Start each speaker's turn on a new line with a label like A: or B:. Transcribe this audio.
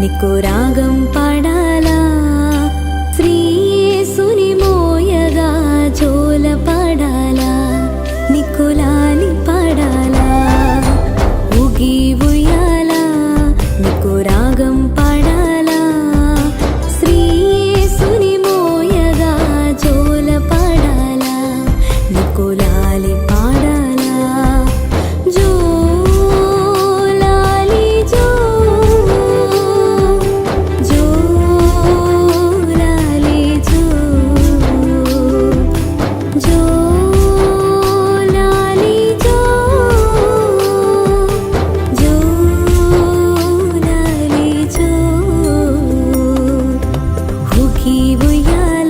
A: నీకు రాగం పాడాలా? శ్రీ మోయగా జోల పాడాలా? నికులా भी